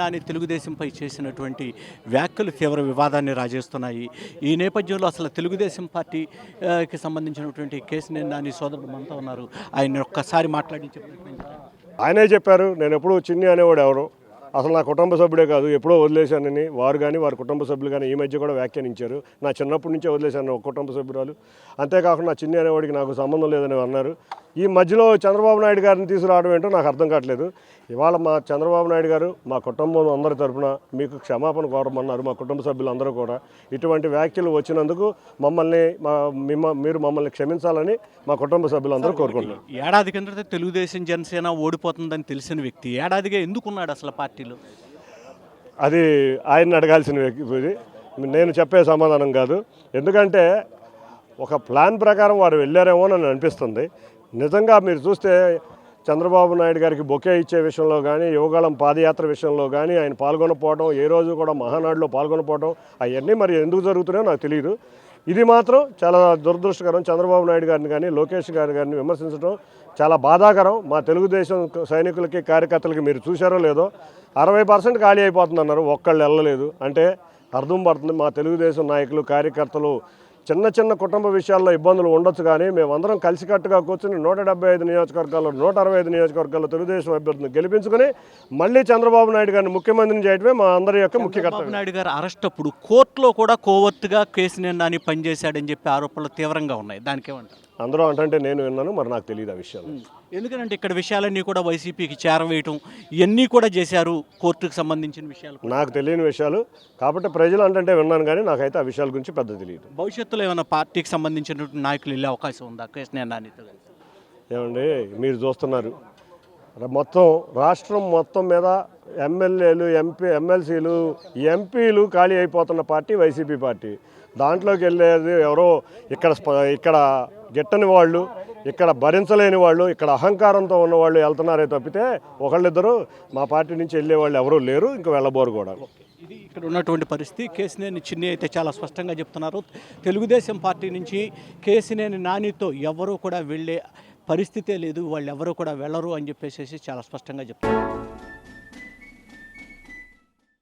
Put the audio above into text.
నాని తెలుగుదేశంపై చేసినటువంటి వ్యాఖ్యలు తీవ్ర వివాదాన్ని రాజేస్తున్నాయి. ఈ నేపథ్యంలో అసలు తెలుగుదేశం పార్టీకి సంబంధించినటువంటి కేసు కేసినేని నాని సోదరుడు మనతో ఉన్నారు. ఆయన ఒక్కసారి మాట్లాడి ఆయనే చెప్పారు నేను ఎప్పుడూ చిన్ని అనేవాడు ఎవరు? అసలు నా కుటుంబ సభ్యుడే కాదు ఎప్పుడో వదిలేశానని వారు కానీ వారి కుటుంబ సభ్యులు కానీ ఈ మధ్య కూడా వ్యాఖ్యానించారు. నా చిన్నప్పటి నుంచే వదిలేశాను ఒక కుటుంబ సభ్యురాలు. అంతేకాకుండా నా చిన్ని అనేవాడికి నాకు సంబంధం లేదని అన్నారు. ఈ మధ్యలో చంద్రబాబు నాయుడు గారిని తీసుకురావడం ఏంటో నాకు అర్థం కావట్లేదు. ఇవాళ మా చంద్రబాబు నాయుడు గారు మా కుటుంబం అందరి తరపున మీకు క్షమాపణ కోరమన్నారు మా కుటుంబ సభ్యులందరూ కూడా. ఇటువంటి వ్యాఖ్యలు వచ్చినందుకు మమ్మల్ని మా మిమ్మ మీరు మమ్మల్ని క్షమించాలని మా కుటుంబ సభ్యులందరూ కోరుకుంటున్నారు. ఏడాది కిందట తెలుగుదేశం జనసేన ఓడిపోతుందని తెలిసిన వ్యక్తి. ఏడాదిగా ఎందుకున్నాడు అసలు పార్టీలో? అది ఆయన్ని అడగాల్సిన వ్యక్తి ఇది. నేను చెప్పే సమాధానం కాదు. ఎందుకంటే ఒక ప్లాన్ ప్రకారం వారు వెళ్ళారేమో అని అనిపిస్తుంది. నిజంగా మీరు చూస్తే చంద్రబాబు నాయుడు గారికి బొకే ఇచ్చే విషయంలో కానీ యువగళం పాదయాత్ర విషయంలో కానీ ఆయన పాల్గొనపోవడం ఏ రోజు కూడా మహానాడులో పాల్గొనపోవడం అవన్నీ మరి ఎందుకు జరుగుతున్నాయో నాకు తెలియదు ఇది మాత్రం చాలా దురదృష్టకరం. చంద్రబాబు నాయుడు గారిని కానీ లోకేష్ గారి గారిని విమర్శించడం చాలా బాధాకరం. మా తెలుగుదేశం సైనికులకి కార్యకర్తలకి మీరు చూశారో లేదో అరవై పర్సెంట్ ఖాళీ అయిపోతుందన్నారు. ఒక్కళ్ళు వెళ్ళలేదు. అంటే అర్థం పడుతుంది. మా తెలుగుదేశం నాయకులు కార్యకర్తలు చిన్న చిన్న కుటుంబ విషయాల్లో ఇబ్బందులు ఉండొచ్చు కానీ మేమందరం కలిసికట్టుగా కూర్చుని నూట డెబ్బై ఐదు నియోజకవర్గాల్లో నూట అరవై ఐదు నియోజకవర్గాల్లో తెలుగుదేశం అభ్యర్థిని గెలిపించుకుని మళ్ళీ చంద్రబాబు నాయుడు గారిని ముఖ్యమంత్రిని చేయడమే మా అందరి యొక్క ముఖ్య చంద్రబాబు కర్తవ్యం. నాయుడు గారు అరెస్ట్ అప్పుడు కోర్టులో కూడా కోవర్టుగా కేసినేని నాని పనిచేశాడని చెప్పి ఆరోపణలు తీవ్రంగా ఉన్నాయి. దానికేమంటారు అందరూ అంటే నేను విన్నాను మరి నాకు తెలియదు ఆ విషయాలు. ఎందుకంటే ఇక్కడ విషయాలన్నీ కూడా వైసీపీకి చేరవేయటం ఇవన్నీ కూడా చేశారు కోర్టుకు సంబంధించిన విషయాలు. నాకు తెలియని విషయాలు. కాబట్టి ప్రజలు అంటే విన్నాను కానీ నాకైతే ఆ విషయాల గురించి పెద్ద తెలియదు. భవిష్యత్తులో ఏమైనా పార్టీకి సంబంధించినటువంటి నాయకులు వెళ్ళే అవకాశం ఉందా? కేసినేని నానితో ఏమండి మీరు చూస్తున్నారు. మొత్తం రాష్ట్రం మొత్తం మీద ఎమ్మెల్యేలు ఎంపీ ఎమ్మెల్సీలు ఎంపీలు ఖాళీ అయిపోతున్న పార్టీ వైసీపీ పార్టీ. దాంట్లోకి వెళ్ళేది ఎవరో ఇక్కడ ఇక్కడ గిట్టని వాళ్ళు ఇక్కడ భరించలేని వాళ్ళు ఇక్కడ అహంకారంతో ఉన్న వాళ్ళు వెళ్తున్నారే తప్పితే ఒకళ్ళిద్దరు మా పార్టీ నుంచి వెళ్ళే వాళ్ళు ఎవరూ లేరు ఇంకా వెళ్ళబోరు కూడా. ఇది ఇక్కడ ఉన్నటువంటి పరిస్థితి. కేసినేని చిన్ని అయితే చాలా స్పష్టంగా చెప్తున్నారు. తెలుగుదేశం పార్టీ నుంచి కేసినేని నానితో ఎవరు కూడా వెళ్ళే పరిస్థితే లేదు వాళ్ళు ఎవరు కూడా వెళ్ళరు అని చెప్పేసి చాలా స్పష్టంగా చెప్తున్నారు.